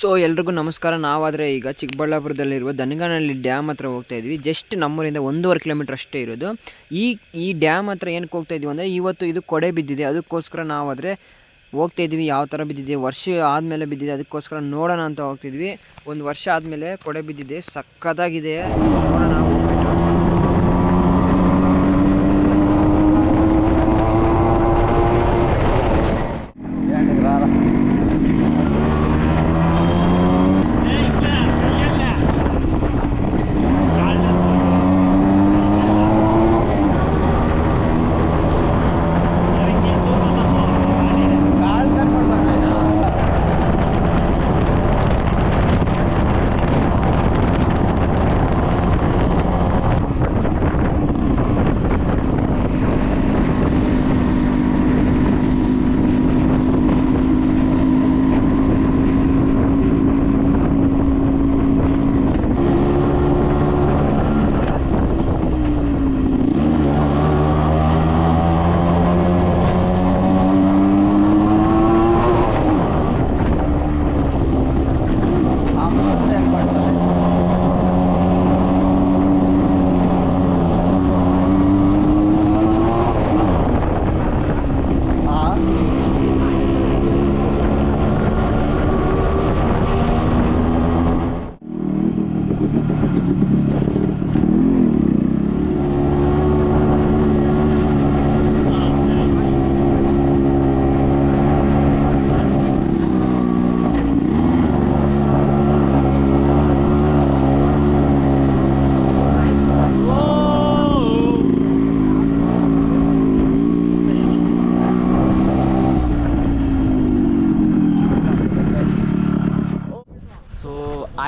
So ಎಲ್ರಿಗೂ ನಮಸ್ಕಾರ. ನಾವಾದರೆ ಈಗ ಚಿಕ್ಕಬಳ್ಳಾಪುರದಲ್ಲಿರುವ ದನಗನಹಳ್ಳಿ ಡ್ಯಾಮ್ ಹತ್ರ ಹೋಗ್ತಾ ಇದ್ವಿ. ಜಸ್ಟ್ ನಮ್ಮೂರಿಂದ ಒಂದೂವರೆ ಕಿಲೋಮೀಟರ್ ಅಷ್ಟೇ ಇರೋದು. ಈ ಈ ಡ್ಯಾಮ್ ಹತ್ರ ಏನಕ್ಕೆ ಹೋಗ್ತಾ ಇದ್ವಿ ಅಂದರೆ ಇವತ್ತು ಇದು ಕೊಡೆ ಬಿದ್ದಿದೆ. ಅದಕ್ಕೋಸ್ಕರ ನಾವಾದರೆ ಹೋಗ್ತಾ ಇದ್ವಿ. ಯಾವ ಥರ ಬಿದ್ದಿದೆ? ವರ್ಷ ಆದಮೇಲೆ ಬಿದ್ದಿದೆ. ಅದಕ್ಕೋಸ್ಕರ ನೋಡೋಣ ಅಂತ ಹೋಗ್ತಿದ್ವಿ ಒಂದು ವರ್ಷ ಆದಮೇಲೆ ಕೊಡೆ ಬಿದ್ದಿದೆ. ಸಕ್ಕತ್ತಾಗಿದೆ. ನೋಡೋಣ.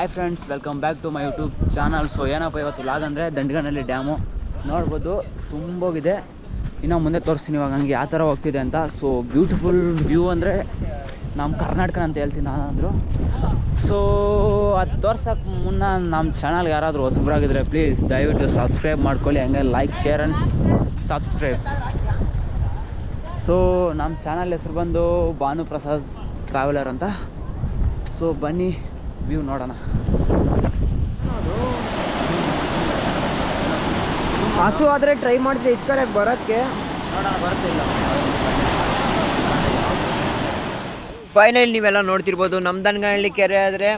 Hi friends welcome back to my YouTube channel so ಏನಪ್ಪ ಇವತ್ತು ಲಾಗ್ ಅಂದರೆ ದಂಡಗನಲ್ಲಿ ಡ್ಯಾಮು ನೋಡ್ಬೋದು ತುಂಬೋಗಿದೆ ಇನ್ನು ಮುಂದೆ ತೋರಿಸ್ತೀನಿ ಇವಾಗ ಹಂಗೆ ಯಾವ ಥರ ಹೋಗ್ತಿದೆ ಅಂತ. ಸೊ ಬ್ಯೂಟಿಫುಲ್ ವ್ಯೂ ಅಂದರೆ ನಮ್ಮ ಕರ್ನಾಟಕ ಅಂತ ಹೇಳ್ತೀನಿ ನಾನಾದರೂ ಸೊ ಅದು ತೋರ್ಸೋಕ್ಕೆ ಮುನ್ನ ನಮ್ಮ ಚಾನಲ್ಗೆ ಯಾರಾದರೂ ಹೊಸಬ್ರಾಗಿದ್ರೆ ಪ್ಲೀಸ್ ದಯವಿಟ್ಟು ಸಬ್ಸ್ಕ್ರೈಬ್ ಮಾಡ್ಕೊಳ್ಳಿ. ಹಂಗೆ like share and subscribe so ನಮ್ಮ ಚಾನಲ್ ಹೆಸರು ಬಂದು ಭಾನುಪ್ರಸಾದ್ ಟ್ರಾವೆಲರ್ ಅಂತ. ಸೊ ಬನ್ನಿ. ವ್ಯೂ ನೋಡೋಣ. ಹಸು ಆದರೆ ಟ್ರೈ ಮಾಡಿದೆ ಇದು ಕಡೆ ಬರೋಕ್ಕೆ? ನೋಡೋಣ ಬರ್ತಿಲ್ಲ ಫೈನಲ್ ನೀವೆಲ್ಲ ನೋಡ್ತಿರ್ಬೋದು ನಮ್ಮ ದನಗಳ್ಳಿ ಕೆರೆ ಆದರೆ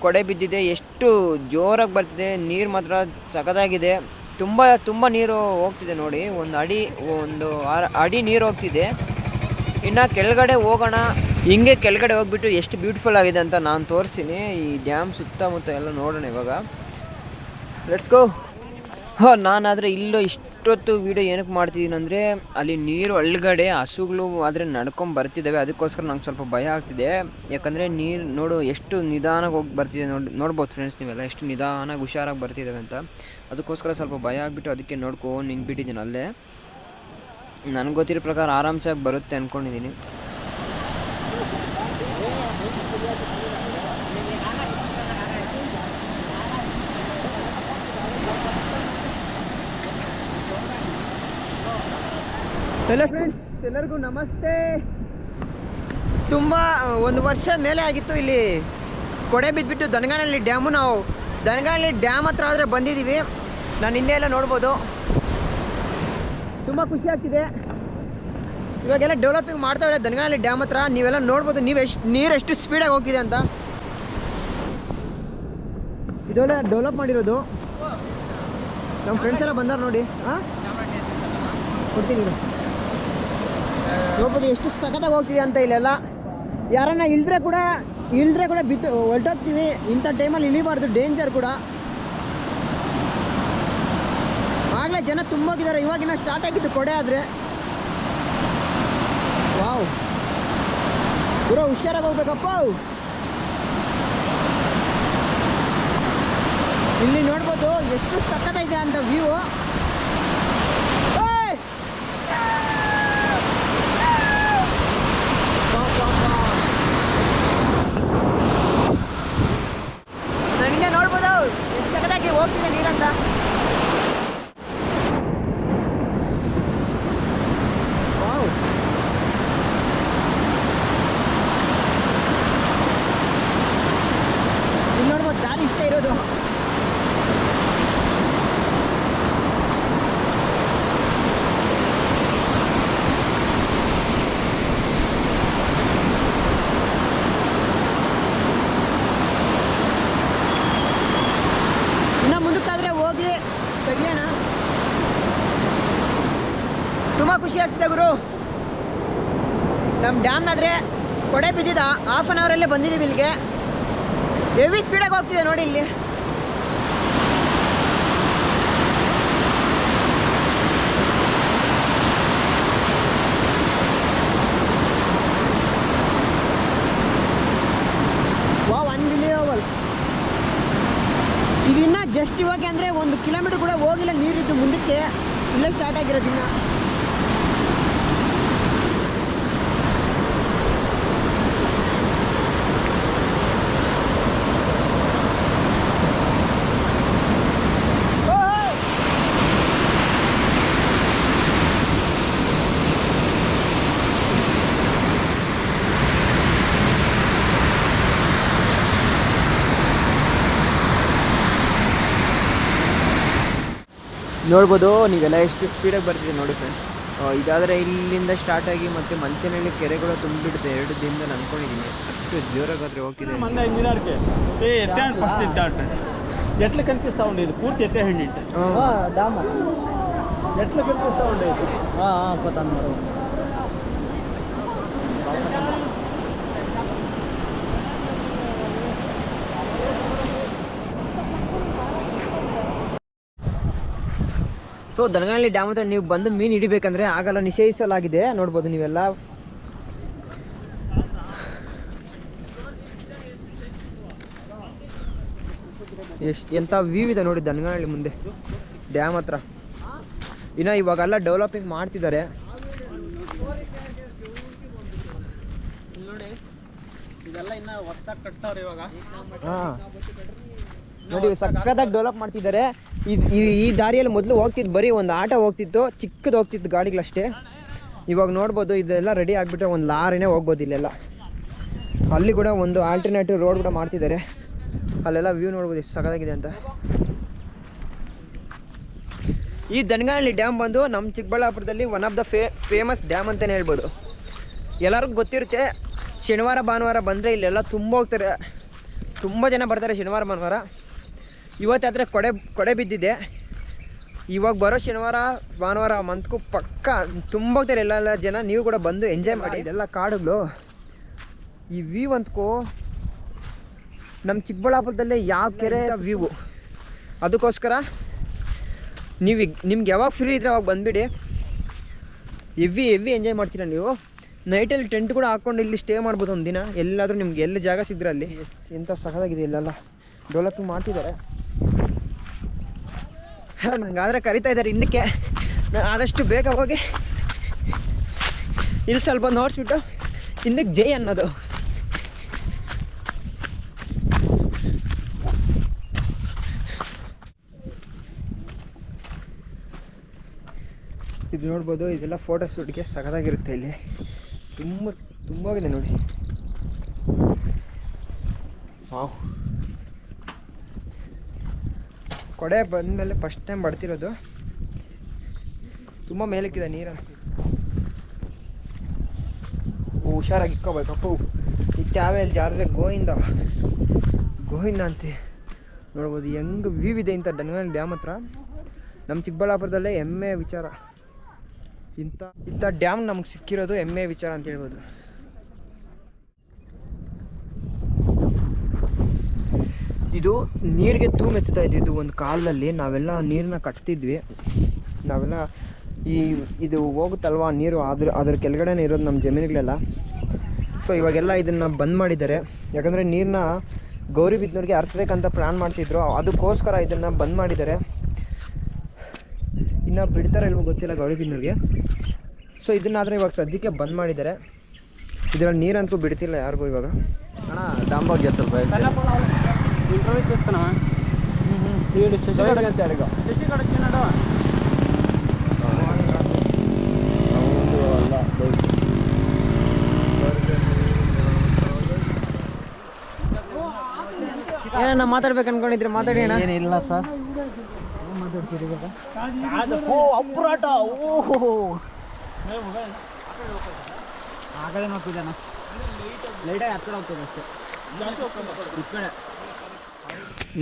ಕೊಡೆ ಬಿದ್ದಿದೆ ಎಷ್ಟು ಜೋರಾಗಿ ಬರ್ತಿದೆ ನೀರು ಮಾತ್ರ ಸಖತ್ತಾಗಿದೆ. ತುಂಬ ತುಂಬ ನೀರು ಹೋಗ್ತಿದೆ ನೋಡಿ ಒಂದು ಅಡಿ ಒಂದು ಆರ್- ಅಡಿ ನೀರು ಹೋಗ್ತಿದೆ. ಇನ್ನು ಕೆಳಗಡೆ ಹೋಗೋಣ. ಹಿಂಗೆ ಕೆಳಗಡೆ ಹೋಗ್ಬಿಟ್ಟು ಎಷ್ಟು ಬ್ಯೂಟಿಫುಲ್ ಆಗಿದೆ ಅಂತ ನಾನು ತೋರಿಸ್ತೀನಿ ಈ ಡ್ಯಾಮ್ ಸುತ್ತಮುತ್ತ ಎಲ್ಲ ನೋಡೋಣ ಇವಾಗ. ಲೆಟ್ಸ್ ಗೋ ಹಾಂ, ನಾನಾದರೆ ಇಲ್ಲೋ ಇಷ್ಟೊತ್ತು ವೀಡಿಯೋ ಏನಕ್ಕೆ ಮಾಡ್ತಿದ್ದೀನಿ ಅಂದರೆ, ಅಲ್ಲಿ ನೀರು ಒಳಗಡೆ ಹಸುಗಳು ಆದರೆ ನಡ್ಕೊಂಡು ಬರ್ತಿದ್ದಾವೆ ಅದಕ್ಕೋಸ್ಕರ ನಂಗೆ ಸ್ವಲ್ಪ ಭಯ ಆಗ್ತಿದೆ. ಯಾಕಂದರೆ ನೀರು ನೋಡು ಎಷ್ಟು ನಿಧಾನಾಗಿ ಹೋಗಿ ಬರ್ತಿದೆ ನೋಡಿ, ನೋಡ್ಬೋದು ಫ್ರೆಂಡ್ಸ್ ನೀವೆಲ್ಲ, ಎಷ್ಟು ನಿಧಾನಾಗಿ ಹುಷಾರಾಗಿ ಬರ್ತಿದ್ದಾವೆ ಅಂತ. ಅದಕ್ಕೋಸ್ಕರ ಸ್ವಲ್ಪ ಭಯ ಆಗಿಬಿಟ್ಟು ಅದಕ್ಕೆ ನೋಡ್ಕೊಂಡು ನಿಂತ್ಬಿಟ್ಟಿದ್ದೀನಿ ಅಲ್ಲೇ. ನನಗೆ ಗೊತ್ತಿರೋ ಪ್ರಕಾರ ಆರಾಮ್ಸೆ ಆಗಿ ಬರುತ್ತೆ ಅನ್ಕೊಂಡಿದ್ದೀನಿ ಹಲೋ ಫ್ರೆಂಡ್ಸ್ ಎಲ್ಲರಿಗೂ ನಮಸ್ತೆ. ತುಂಬ ಒಂದು ವರ್ಷ ಮೇಲೆ ಆಗಿತ್ತು ಇಲ್ಲಿ ಕೊಡೆ ಬಿದ್ದುಬಿಟ್ಟು ದನಗಾನಹಳ್ಳಿ ಡ್ಯಾಮು ನಾವು. ದನಗಾನಹಳ್ಳಿ ಡ್ಯಾಮ್ ಹತ್ರ ಆದರೆ ಬಂದಿದ್ದೀವಿ. ನಾನು ಹಿಂದೆ ಎಲ್ಲ ನೋಡ್ಬೋದು. ತುಂಬ ಖುಷಿ ಆಗ್ತಿದೆ. ಇವಾಗೆಲ್ಲ ಡೆವಲಪಿಂಗ್ ಮಾಡ್ತಾವ್ರೆ ದನಗಾನಹಳ್ಳಿ ಡ್ಯಾಮ್ ಹತ್ರ. ನೀವೆಲ್ಲ ನೋಡ್ಬೋದು ನೀವು ಎಷ್ಟು ನೀರು ಎಷ್ಟು ಸ್ಪೀಡಾಗಿ ಹೋಗ್ತಿದೆ ಅಂತ. ಇದೆಲ್ಲ ಡೆವಲಪ್ ಮಾಡಿರೋದು. ನಮ್ಮ ಫ್ರೆಂಡ್ಸ್ ಎಲ್ಲ ಬಂದಾರ ನೋಡಿ. ಹಾಂ ಕೊಡ್ತೀನಿ. ನೋಡ್ಬೋದು ಎಷ್ಟು ಸಖತ್ತಾಗಿ ಹೋಗ್ತಿದೆ ಅಂತ ಇಲ್ಲೆಲ್ಲ. ಯಾರನ್ನ ಇಲ್ದ್ರೆ ಕೂಡ ಇಲ್ದ್ರೆ ಕೂಡ ಬಿತ್ತು ಹೊರಟೋಗ್ತೀವಿ ಇಂಥ ಟೈಮಲ್ಲಿ ಇಳಿಬಾರ್ದು. ಡೇಂಜರ್ ಕೂಡ. ಜನ ತುಂಬೋಗಿದ್ದಾರೆ ಇವಾಗಿನ ಸ್ಟಾರ್ಟ್ ಆಗಿದ್ದು ಕೊಡೆ ಆದರೆ. ವಾವ್. ಪೂರ ಹುಷಾರಾಗಿ ಹೋಗ್ಬೇಕಪ್ಪ. ಇಲ್ಲಿ ನೋಡ್ಬೋದು ಎಷ್ಟು ಸಖತ್ತೈತೆ ಅಂತ ವ್ಯೂ ನನಗೆ ನೋಡ್ಬೋದು ಎಷ್ಟು ಸಖತ್ತಾಗಿ ಹೋಗ್ತಿದೆ ನೀರಂತ ವಾವ್ ಬಂದೆ ಗುರು ಡ್ಯಾಮ್ನಾದ್ರೆ ಕೊಡೆ ಬಿದ್ದಿದ್ದ ಹಾಫ್ ಆನ್ ಅವರಲ್ಲೇ ಬಂದಿದ್ದೀವಿ ಇಲ್ಲಿಗೆ. ಹೆವಿ ಸ್ಪೀಡಾಗಿ ಹೋಗ್ತಿದೆ ನೋಡಿ ಇಲ್ಲಿ ವಾವ್ ಅನ್ಬಿಲಿಯಬಲ್ ಇದಿನ್ನ ಜಸ್ಟ್ ಇವಾಗ ಅಂದರೆ ಒಂದು ಕಿಲೋಮೀಟರ್ ಕೂಡ ಹೋಗಿಲ್ಲ ನೀರಿದ್ದು ಮುಂದಕ್ಕೆ ಇಲ್ಲೇ ಸ್ಟಾರ್ಟ್ ಆಗಿರೋದು ಇನ್ನ ಓಹೋ! ನೋಡ್ಬೋದು ನೀವೆಲ್ಲ ಎಷ್ಟು ಸ್ಪೀಡಾಗಿ ಬರ್ತಿದೆ ನೋಡಿ ಫ್ರೆಂಡ್ಸ್ ಇದಾದರೆ ಇಲ್ಲಿಂದ ಸ್ಟಾರ್ಟ್ ಆಗಿ ಮತ್ತೆ ಮಂಚನಹಳ್ಳಿ ಕೆರೆಗಳು ತುಂಬಿಡುತ್ತೆ ಎರಡು ದಿನದಿಂದ ಅನ್ಕೊಂಡಿದ್ದೀನಿ ಅಷ್ಟು ಜೋರಾಗಾದ್ರೆ ಹೋಗ್ತಿದೆ. ಎಟ್ಲ ಕಲ್ಪಿ ಸೌಂಡ್ ಇದು? ಪೂರ್ತಿ ಎತ್ತೆ ಹಣ್ಣಿಂಟು ಎಟ್ಲು ಕಲ್ಪಿ ಸೌಂಡ್ ಇದು? ಹಾಂ ಹಾಂ ಗೊತ್ತಾಂದ್ರೆ ಸೊ ದನಗಾಳ್ಳಿ ಡ್ಯಾಮ್ ಹತ್ರ ನೀವು ಬಂದು ಮೀನು ಹಿಡಿಬೇಕಂದ್ರೆ ಆಗಲ್ಲ ನಿಷೇಧಿಸಲಾಗಿದೆ. ನೋಡ್ಬೋದು ನೀವೆಲ್ಲ. ಎಷ್ಟು ಎಂಥ ವ್ಯೂ ಇದೆ ನೋಡಿ ದನಗಾಳ್ಳಿ ಮುಂದೆ. ಡ್ಯಾಮ್ ಹತ್ರ. ಇನ್ನು ಇವಾಗೆಲ್ಲ ಡೆವಲಪಿಂಗ್ ಮಾಡ್ತಿದ್ದಾರೆ. ನೋಡಿ ಇದೆಲ್ಲ ಇನ್ನ ಹೊಸ್ದಾಗಿ ಕಟ್ತಾವ್ರೆ ಇವಾಗ. ಹಾಂ. ನೋಡಿ ಸಕ್ಕತ್ತಾಗಿ ಡೆವಲಪ್ ಮಾಡ್ತಿದ್ದಾರೆ. ಈ ದಾರಿಯಲ್ಲಿ ಮೊದಲು ಹೋಗ್ತಿದ್ದು ಬರೀ ಒಂದು ಆಟೋ ಹೋಗ್ತಿತ್ತು, ಚಿಕ್ಕದ ಹೋಗ್ತಿತ್ತು ಗಾಡಿಗಳಷ್ಟೇ. ಇವಾಗ ನೋಡ್ಬೋದು, ಇದೆಲ್ಲ ರೆಡಿ ಆಗಿಬಿಟ್ರೆ ಒಂದು ಲಾರಿನೇ ಹೋಗ್ಬೋದು ಇಲ್ಲೆಲ್ಲ. ಅಲ್ಲಿ ಕೂಡ ಒಂದು ಆಲ್ಟರ್ನೇಟಿವ್ ರೋಡ್ ಕೂಡ ಮಾಡ್ತಿದ್ದಾರೆ. ಅಲ್ಲೆಲ್ಲ ವ್ಯೂ ನೋಡ್ಬೋದು ಎಷ್ಟು ಸಕ್ಕತ್ತಾಗಿದೆ ಅಂತ. ಈ ದನಗಾಳಿ ಡ್ಯಾಮ್ ಬಂದು ನಮ್ಮ ಚಿಕ್ಕಬಳ್ಳಾಪುರದಲ್ಲಿ ಒನ್ ಆಫ್ ದ ಫೇ ಫೇಮಸ್ ಡ್ಯಾಮ್ ಅಂತಲೇ ಹೇಳ್ಬೋದು. ಎಲ್ಲರಿಗೂ ಗೊತ್ತಿರುತ್ತೆ, ಶನಿವಾರ ಭಾನುವಾರ ಬಂದರೆ ಇಲ್ಲೆಲ್ಲ ತುಂಬ ಹೋಗ್ತಾರೆ. ತುಂಬ ಜನ ಬರ್ತಾರೆ ಶನಿವಾರ ಭಾನುವಾರ. ಇವತ್ತಾದರೆ ಕೊಡೆ ಕೊಡೆ ಬಿದ್ದಿದೆ. ಇವಾಗ ಬರೋ ಶನಿವಾರ ಭಾನುವಾರ ಮಂತ್ಗೂ ಪಕ್ಕ ತುಂಬ ಹೋಗ್ತಾರೆ ಎಲ್ಲ ಎಲ್ಲ ಜನ. ನೀವು ಕೂಡ ಬಂದು ಎಂಜಾಯ್ ಮಾಡಿ. ಇದೆಲ್ಲ ಕಾಡುಗಳು. ಈ ವ್ಯೂ ಅಂತಕೋ ನಮ್ಮ ಚಿಕ್ಕಬಳ್ಳಾಪುರದಲ್ಲೇ ಯಾವ ಕೆರೆ ವ್ಯೂ ಅದಕ್ಕೋಸ್ಕರ ನೀವು ನಿಮ್ಗೆ ಯಾವಾಗ ಫ್ರೀ ಇದ್ರೆ ಅವಾಗ ಬಂದುಬಿಡಿ. ಎವ್ವಿ ಎವ್ವಿ ಎಂಜಾಯ್ ಮಾಡ್ತೀರಾ ನೀವು. ನೈಟಲ್ಲಿ ಟೆಂಟ್ ಕೂಡ ಹಾಕ್ಕೊಂಡು ಇಲ್ಲಿ ಸ್ಟೇ ಮಾಡ್ಬೋದು ಒಂದು ದಿನ ಎಲ್ಲಾದರೂ ನಿಮ್ಗೆ ಎಲ್ಲಿ ಜಾಗ ಸಿಗ್ದ್ರೆ ಅಲ್ಲಿ. ಎಂಥ ಸಹದಾಗಿದೆ ಇಲ್ಲೆಲ್ಲ. ಡೆವಲಪ್ಮೆಂಟ್ ಮಾಡ್ತಿದ್ದಾರೆ. ನಂಗಾದರೆ ಕರಿತಾ ಇದ್ದಾರೆ ಹಿಂದಕ್ಕೆ. ನಾನು ಆದಷ್ಟು ಬೇಗ ಹೋಗಿ ಇಲ್ಲಿ ಸ್ವಲ್ಪ ನೋಡಿಸ್ಬಿಟ್ಟು ಹಿಂದಕ್ಕೆ ಜೈ ಅನ್ನೋದು. ಇದು ನೋಡ್ಬೋದು, ಇದೆಲ್ಲ ಫೋಟೋ ಶೂಟ್ಗೆ ಸಖತ್ತಾಗಿರುತ್ತೆ ಇಲ್ಲಿ. ತುಂಬ ತುಂಬ ಇದೆ ನೋಡಿ. ವಾವ್. ಕೊಡೆ ಬಂದಮೇಲೆ ಫಸ್ಟ್ ಟೈಮ್ ಬರ್ತಿರೋದು. ತುಂಬ ಮೇಲಕ್ಕಿದೆ ನೀರಂತ. ಹುಷಾರಾಗಿ ಇಕ್ಕೋಬೇಕು. ಅಪ್ಪು ಇತ್ಯಾವೆ ಆಮೇಲೆ ಗೋವಿಂದ ಗೋವಿಂದ ಅಂತ. ನೋಡ್ಬೋದು, ಹೆಂಗೆ ವ್ಯೂ ಇದೆ ಇಂಥ ಡನ್ಗಲ್ ಡ್ಯಾಮ್ ಹತ್ರ. ನಮ್ಮ ಚಿಕ್ಕಬಳ್ಳಾಪುರದಲ್ಲೇ ಹೆಮ್ಮೆ ವಿಚಾರ. ಇಂಥ ಇಂಥ ಡ್ಯಾಮ್ ನಮ್ಗೆ ಸಿಕ್ಕಿರೋದು ಹೆಮ್ಮೆ ವಿಚಾರ ಅಂತ ಹೇಳ್ಬೋದು. ಇದು ನೀರಿಗೆ ತೂಮೆತ್ತಾ ಇದ್ದಿದ್ದು ಒಂದು ಕಾಲದಲ್ಲಿ. ನಾವೆಲ್ಲ ನೀರನ್ನ ಕಟ್ತಿದ್ವಿ. ನಾವೆಲ್ಲ ಈ ಇದು ಹೋಗುತ್ತಲ್ವಾ ನೀರು? ಅದ್ರ ಅದ್ರ ಕೆಳಗಡೆನೇ ಇರೋದು ನಮ್ಮ ಜಮೀನುಗಳೆಲ್ಲ. ಸೊ ಇವಾಗೆಲ್ಲ ಇದನ್ನು ಬಂದ್ ಮಾಡಿದ್ದಾರೆ. ಯಾಕಂದರೆ ನೀರನ್ನ ಗೌರಿಬಿದ್ನೂರಿಗೆ ಹರಿಸ್ಬೇಕಂತ ಪ್ಲ್ಯಾನ್ ಮಾಡ್ತಿದ್ರು. ಅದಕ್ಕೋಸ್ಕರ ಇದನ್ನು ಬಂದ್ ಮಾಡಿದ್ದಾರೆ. ಇನ್ನು ಬಿಡ್ತಾರೆ ಇಲ್ವೋ ಗೊತ್ತಿಲ್ಲ ಗೌರಿಬಿದ್ನೂರಿಗೆ ಸೊ ಇದನ್ನಾದರೆ ಇವಾಗ ಸದ್ಯಕ್ಕೆ ಬಂದ್ ಮಾಡಿದ್ದಾರೆ. ಇದರಲ್ಲಿ ನೀರಂತೂ ಬಿಡ್ತಿಲ್ಲ ಯಾರಿಗೂ ಇವಾಗ. ಅಣ್ಣ, ಡಾಂಬಾಗ್ಯ ಸ್ವಲ್ಪ ఇంటర్వ్యూ చేస్తున్నావా వీడు శశిగడ శశిగడ చిన్నాడు ಏನನ್ನ ಮಾತಾಡ್ಬೇಕು ಅನ್ಕೊಂಡಿದ್ರೆ ಮಾತಾಡಿ ಅಣ್ಣ ಏನಿಲ್ಲ ಸರ್ ಓ ಅಪ್ಪರಾಟ ಓಹೋ ಆ ಕಡೆ ಹೋಗ್ತಿದ್ದೆ ಅಣ್ಣ ಲೈಟಾಗಿ ಹತ್ತಿರ ಹೋಗ್ತದೆ ಅಷ್ಟೇ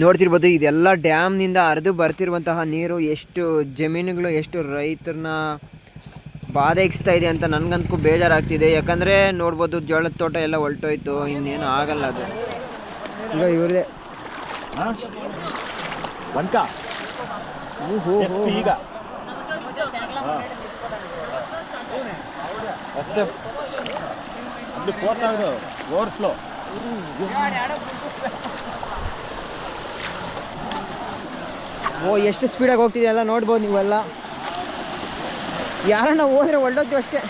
ನೋಡ್ತಿರ್ಬೋದು ಇದೆಲ್ಲ ಡ್ಯಾಮ್ನಿಂದ ಹರಿದು ಬರ್ತಿರುವಂತಹ ನೀರು ಎಷ್ಟು ಜಮೀನುಗಳು ಎಷ್ಟು ರೈತರನ್ನ ಬಾಧೆಗಿಸ್ತಾ ಇದೆ ಅಂತ ನನಗಂತೂ ಬೇಜಾರಾಗ್ತಿದೆ. ಯಾಕಂದರೆ ನೋಡ್ಬೋದು ಜೋಳದ ತೋಟ ಎಲ್ಲ ಹೊಲ್ಟೋಯ್ತು ಇನ್ನೇನು ಆಗಲ್ಲ ಅದು. ಈಗ ಇವ್ರದೇ. ಈಗ? ಅಷ್ಟೇ. ಓ ಎಷ್ಟು ಸ್ಪೀಡಾಗಿ ಹೋಗ್ತಿದೆ ಎಲ್ಲ ನೋಡ್ಬೋದು ನೀವೆಲ್ಲ. ಯಾರನ್ನ ಹೋದ್ರೆ ಹೊರಡೋದು ಅಷ್ಟೇ.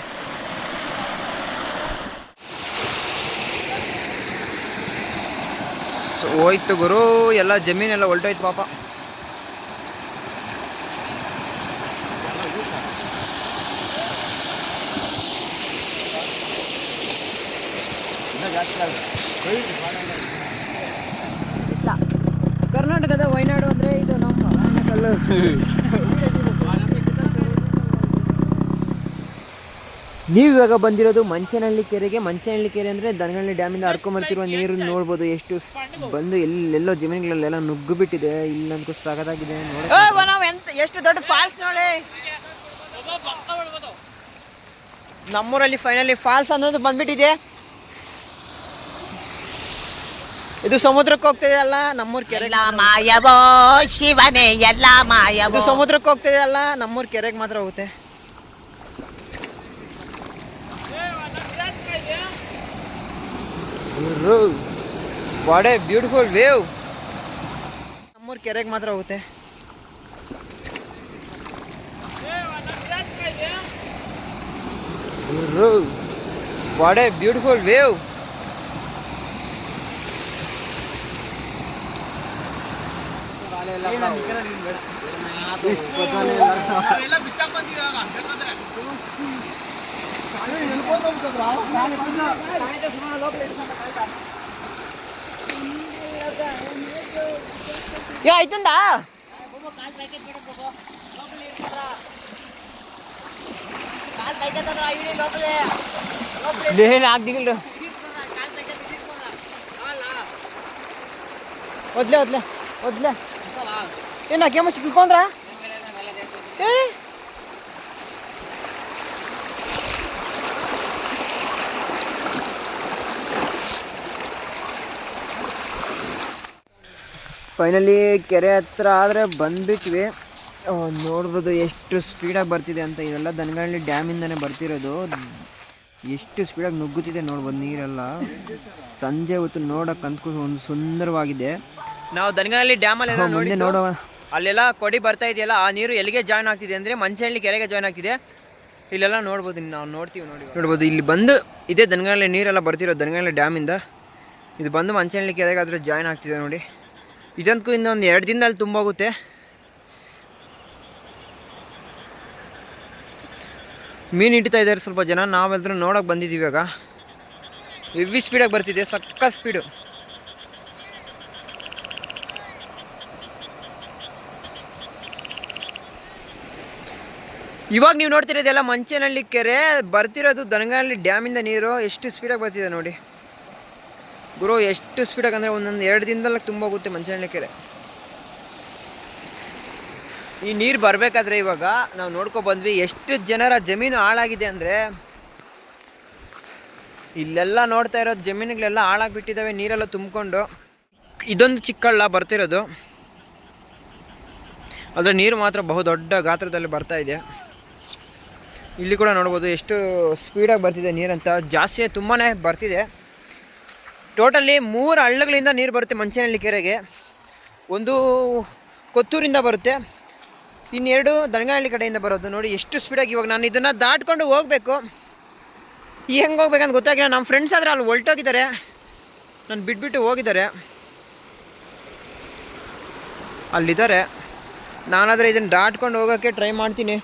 ಹೋಯ್ತು ಗುರು ಎಲ್ಲ ಜಮೀನೆಲ್ಲ ಹೊಲ್ಟೋಯ್ತು ಪಾಪ. ಕರ್ನಾಟಕದ ವಯನಾಡು ಅಂದ್ರೆ ಇದು ನಮ್ಮ ನೀವು ಇವಾಗ ಬಂದಿರೋದು ಮಂಚನಹಳ್ಳಿ ಕೆರೆಗೆ. ಮಂಚನಹಳ್ಳಿ ಕೆರೆ ಅಂದರೆ ದನಗಳ್ಳಿ ಡ್ಯಾಮಿಂದ ಹರ್ಕೊಂಬರ್ತಿರುವ ನೀರು ನೋಡ್ಬೋದು. ಎಷ್ಟು ಬಂದು ಎಲ್ಲೆಲ್ಲೋ ಜಮೀನುಗಳಲ್ಲೆಲ್ಲ ನುಗ್ಗು ಬಿಟ್ಟಿದೆ ಇಲ್ಲಂತೂ ಸಾಗದಾಗಿದೆ. ನೋಡಿ ಎಷ್ಟು ದೊಡ್ಡ ಫಾಲ್ಸ್ ನೋಡಿ. ನಮ್ಮೂರಲ್ಲಿ ಫೈನಲಿ ಫಾಲ್ಸ್ ಅನ್ನೋದು ಬಂದ್ಬಿಟ್ಟಿದೆ. ಇದು ಸಮುದ್ರಕ್ಕೆ ಹೋಗ್ತಿದೆ ಅಲ್ಲ? ನಮ್ಮೂರ್ ಕೆರೆ ಎಲ್ಲ ಮಾಯವೋ ಶಿವನೇ ಎಲ್ಲ ಇದು ಮಾಯವೋ ಸಮುದ್ರಕ್ಕೆ ಹೋಗ್ತಿದೆ ಅಲ್ಲ? ನಮ್ಮೂರ್ ಕೆರೆಗೆ ಮಾತ್ರ ಹೋಗುತ್ತೆ. ವಾಟ್ ಎ ಬ್ಯೂಟಿಫುಲ್ ವೇವ್ ನಮ್ಮೂರ್ ಕೆರೆಗೆ ಮಾತ್ರ ಹೋಗುತ್ತೆ. ವಾಟ್ ಎ ಬ್ಯೂಟಿಫುಲ್ ವೇವ್ యా అవుతుందా లే నాకు దిగులు వద్దులే వద్దులే వద్దులే ಏನ ಗೇಮ್ ಸಿಕ್ಕೊಂಡ್ರ ಫೈನಲಿ ಕೆರೆ ಹತ್ರ ಆದರೆ ಬಂದ್ಬಿಟ್ವಿ. ನೋಡ್ಬೋದು ಎಷ್ಟು ಸ್ಪೀಡಾಗಿ ಬರ್ತಿದೆ ಅಂತ. ಇದೆಲ್ಲ ದನಗಳಲ್ಲಿ ಡ್ಯಾಮಿಂದನೇ ಬರ್ತಿರೋದು. ಎಷ್ಟು ಸ್ಪೀಡಾಗಿ ನುಗ್ಗುತ್ತಿದೆ ನೋಡ್ಬೋದು ನೀರೆಲ್ಲ. ಸಂಜೆ ಹೊತ್ತು ನೋಡೋಕ್ಕಂತ ಒಂದು ಸುಂದರವಾಗಿದೆ. ನಾವು ದನಗನಹಳ್ಳಿ ಡ್ಯಾಮಲ್ಲಿ ಮುಂದೆ ನೋಡೋಣ. ಅಲ್ಲೆಲ್ಲ ಕೊಡಿ ಬರ್ತಾ ಇದೆಯಲ್ಲ ಆ ನೀರು ಎಲ್ಲಿಗೆ ಜಾಯ್ನ್ ಆಗ್ತಿದೆ ಅಂದರೆ ಮಂಚಹಳ್ಳಿ ಕೆರೆಗೆ ಜಾಯ್ನ್ ಆಗ್ತಿದೆ. ಇಲ್ಲೆಲ್ಲ ನೋಡ್ಬೋದು ನಾವು ನೋಡ್ತೀವಿ ನೋಡಿ ನೋಡ್ಬೋದು ಇಲ್ಲಿ ಬಂದು ಇದೇ ದನಗನಹಳ್ಳಿ ನೀರೆಲ್ಲ ಬರ್ತಿರೋದು ಡ್ಯಾಮ್ ಡ್ಯಾಮಿಂದ. ಇದು ಬಂದು ಮಂಚಹಳ್ಳಿ ಕೆರೆಗೆ ಆದರೆ ಜಾಯ್ನ್ ಆಗ್ತಿದೆ ನೋಡಿ. ಇದಂತೂ ಇನ್ನೊಂದು ಎರಡು ದಿನದಲ್ಲಿ ತುಂಬೋಗುತ್ತೆ. ಮೀನು ಹಿಡಿತಾ ಇದ್ದಾರೆ ಸ್ವಲ್ಪ ಜನ ನಾವೆಲ್ಲರೂ ನೋಡೋಕೆ ಬಂದಿದ್ದೀವಿ ಇವಾಗ. ಹೆವಿ ಸ್ಪೀಡಾಗಿ ಬರ್ತಿದೆ ಸಕ್ಕ ಸ್ಪೀಡು ಇವಾಗ ನೀವು ನೋಡ್ತಿರೋದೆಲ್ಲ ಮಂಚನಹಳ್ಳಿ ಕೆರೆ, ಬರ್ತಿರೋದು ದನಗನಹಳ್ಳಿ ಡ್ಯಾಮಿಂದ ನೀರು. ಎಷ್ಟು ಸ್ಪೀಡಾಗಿ ಬರ್ತಿದೆ ನೋಡಿ. ಗುರು, ಎಷ್ಟು ಸ್ಪೀಡಾಗಿ ಅಂದರೆ ಒಂದೊಂದು ಎರಡು ದಿನದಲ್ಲಿ ತುಂಬ ಹೋಗುತ್ತೆ ಮಂಚನಹಳ್ಳಿ ಕೆರೆ. ಈ ನೀರು ಬರಬೇಕಾದ್ರೆ ಇವಾಗ ನಾವು ನೋಡ್ಕೊ ಬಂದ್ವಿ, ಎಷ್ಟು ಜನರ ಜಮೀನು ಹಾಳಾಗಿದೆ ಅಂದರೆ ಇಲ್ಲೆಲ್ಲ ನೋಡ್ತಾ ಇರೋದು ಜಮೀನುಗಳೆಲ್ಲ ಹಾಳಾಗಿಬಿಟ್ಟಿದ್ದಾವೆ ನೀರೆಲ್ಲ ತುಂಬಿಕೊಂಡು. ಇದೊಂದು ಚಿಕ್ಕಳ್ಳ ಬರ್ತಿರೋದು. ಆದರೆ ನೀರು ಮಾತ್ರ ಬಹುದೊಡ್ಡ ಗಾತ್ರದಲ್ಲಿ ಬರ್ತಾ ಇದೆ. ಇಲ್ಲಿ ಕೂಡ ನೋಡ್ಬೋದು ಎಷ್ಟು ಸ್ಪೀಡಾಗಿ ಬರ್ತಿದೆ ನೀರಂತ. ಜಾಸ್ತಿ ತುಂಬಾ ಬರ್ತಿದೆ. ಟೋಟಲಿ ಮೂರು ಹಳ್ಳಗಳಿಂದ ನೀರು ಬರುತ್ತೆ ಮಂಚನಹಳ್ಳಿ ಕೆರೆಗೆ. ಒಂದು ಕೊತ್ತೂರಿಂದ ಬರುತ್ತೆ. ಇನ್ನೆರಡು ದನಗನಹಳ್ಳಿ ಕಡೆಯಿಂದ ಬರೋದು. ನೋಡಿ ಎಷ್ಟು ಸ್ಪೀಡಾಗಿ ಇವಾಗ ನಾನು ಇದನ್ನು ದಾಟ್ಕೊಂಡು ಹೋಗಬೇಕು. ಹೆಂಗೆ ಹೋಗ್ಬೇಕಂತ ಗೊತ್ತಾಗಿಲ್ಲ. ನಮ್ಮ ಫ್ರೆಂಡ್ಸ್ ಆದರೆ ಅಲ್ಲಿ ಹೊಲ್ಟೋಗಿದ್ದಾರೆ ನಾನು ಬಿಟ್ಬಿಟ್ಟು ಹೋಗಿದ್ದಾರೆ. ಅಲ್ಲಿದ್ದಾರೆ. ನಾನಾದರೆ ಇದನ್ನು ದಾಟ್ಕೊಂಡು ಹೋಗೋಕ್ಕೆ ಟ್ರೈ ಮಾಡ್ತೀನಿ.